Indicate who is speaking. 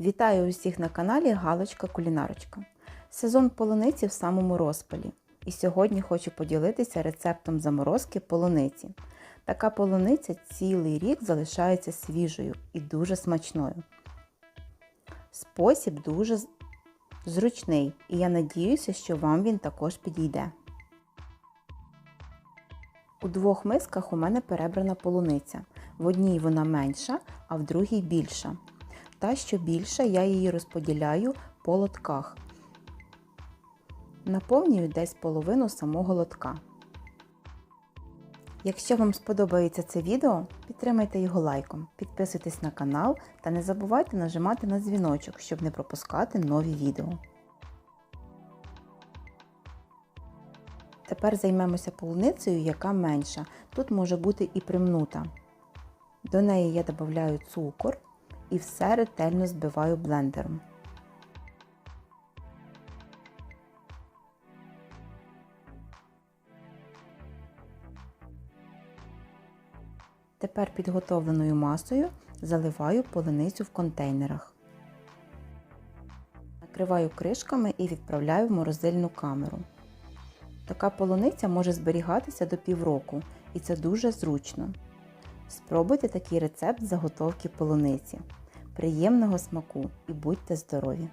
Speaker 1: Вітаю усіх на каналі Галочка Кулінарочка. Сезон полуниці в самому розпалі. І сьогодні хочу поділитися рецептом заморозки полуниці. Така полуниця цілий рік залишається свіжою і дуже смачною. Спосіб дуже зручний, і я надіюся, що вам він також підійде. У двох мисках у мене перебрана полуниця. В одній вона менша, а в другій більша. Та, що більша, я її розподіляю по лотках. Наповнюю десь половину самого лотка. Якщо вам сподобається це відео, підтримайте його лайком, підписуйтесь на канал та не забувайте нажимати на дзвіночок, щоб не пропускати нові відео. Тепер займемося полуницею, яка менша. Тут може бути і примнута. До неї я додаю цукор і все ретельно збиваю блендером. Тепер підготовленою масою заливаю полуницю в контейнерах. Накриваю кришками і відправляю в морозильну камеру. Така полуниця може зберігатися до півроку, і це дуже зручно. Спробуйте такий рецепт заготовки полуниці. Приємного смаку і будьте здорові!